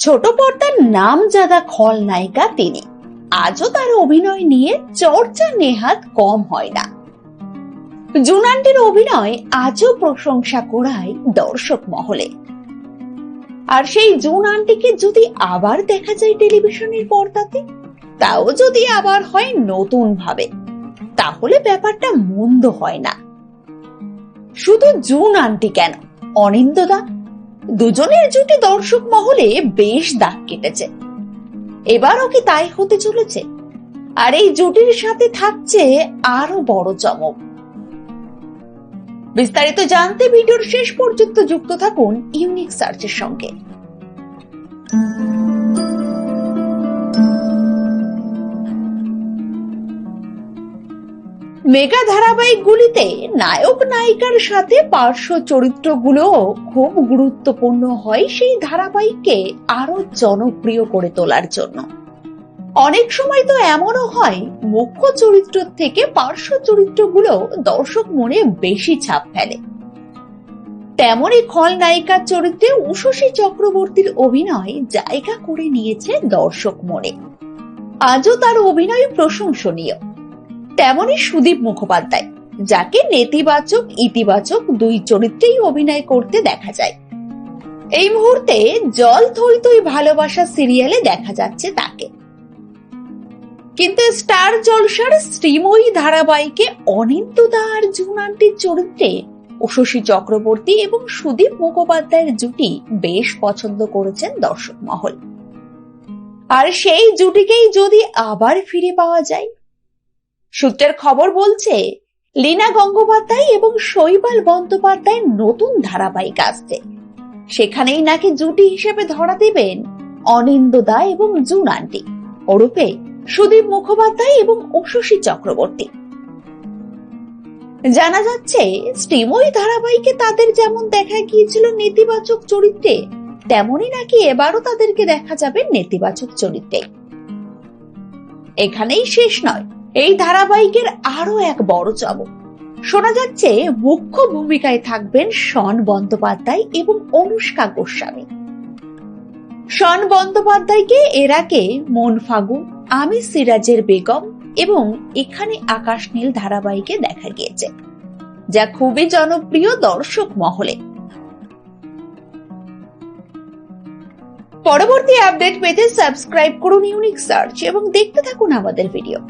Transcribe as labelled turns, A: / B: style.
A: ছোট পর্দার নামজাদা খলনায়িকা তিনি। আজও তার অভিনয় নিয়ে চর্চা নেহাত কম হয় না। জুনান্টির অভিনয় আজও প্রশংসা করায় দর্শক মহলে। আর সেই জুন আন্টিকে যদি আবার দেখা যায় টেলিভিশনের পর্দাতে, তাও যদি আবার হয় নতুন ভাবে তাহলে ব্যাপারটা মন্দ হয় না। শুধু জুন আন্টি কেন? অনিন্দদা দুজনের জুটি দর্শক মহলে বেশ দাগ কেটেছে। এবারও কি তাই হতে চলেছে? আর এই জুটির সাথে থাকছে আরও বড় চমক। বিস্তারিত জানতে ভিডিওর শেষ পর্যন্ত যুক্ত থাকুন ইউনিক সার্চের সঙ্গে। মেগা ধারাবাহিকগুলিতে নায়ক নায়িকার সাথে পার্শ্ব চরিত্রগুলো খুব গুরুত্বপূর্ণ হয় সেই ধারাবাহিককে আরও জনপ্রিয় করে তোলার জন্য। অনেক সময় তো এমনও হয়, মুখ্য চরিত্র থেকে পার্শ্ব চরিত্রগুলো দর্শক মনে বেশি ছাপ ফেলে। তেমনই খলনায়িকার চরিত্রে উষসী চক্রবর্তীর অভিনয় জায়গা করে নিয়েছে দর্শক মনে। আজও তার অভিনয় প্রশংসনীয়। তেমনই সুদীপ মুখোপাধ্যায়, যাকে নেতিবাচক, ইতিবাচক দুই চরিত্রেই অভিনয় করতে দেখা যায়। এই মুহূর্তে জল থই থই ভালোবাসা সিরিয়ালে দেখা যাচ্ছে তাকে। কিন্তু স্টার জলসার শ্রীময়ী ধারাবাহিকে অনিন্দদা আর জুনান্টির চরিত্রে উষসী চক্রবর্তী এবং সুদীপ মুখোপাধ্যায়ের জুটি বেশ পছন্দ করেছেন দর্শক মহল। আর সেই জুটিকেই যদি আবার ফিরে পাওয়া যায় সূত্রের খবর বলছে, লীনা গঙ্গোপাধ্যায় এবং শৈবাল বন্দ্যোপাধ্যায়ের নতুন ধারাবাহিক আসছে। সেখানেই নাকি জুটি হিসেবে ধরা দেবেন অনিন্দদা এবং জুন আন্টি। ওরূপে সুদীপ মুখোপাধ্যায় এবং উষসী চক্রবর্তী। জানা যাচ্ছে শ্রীময়ী ধারাবাহিকে তাদের যেমন দেখা গিয়েছিল নেতিবাচক চরিত্রে, তেমনই নাকি এবারও তাদেরকে দেখা যাবে নেতিবাচক চরিত্রে। এখানেই শেষ নয়। এই ধারাবাহিকের আরও এক বড় চমক। শোনা যাচ্ছে, মুখ্য ভূমিকায় থাকবেন শন বন্দ্যোপাধ্যায় এবং অনুষ্কা গোস্বামী। শন বন্দ্যোপাধ্যায়কে এর আগে মন ফাগুন, আমি সিরাজের বেগম এবং এখানে আকাশ নীল ধারাবাহিকে দেখা গিয়েছে, যা খুবই জনপ্রিয় দর্শক মহলে। পরবর্তী আপডেট পেতে সাবস্ক্রাইব করুন ইউনিক সার্চ এবং দেখতে থাকুন আমাদের ভিডিও।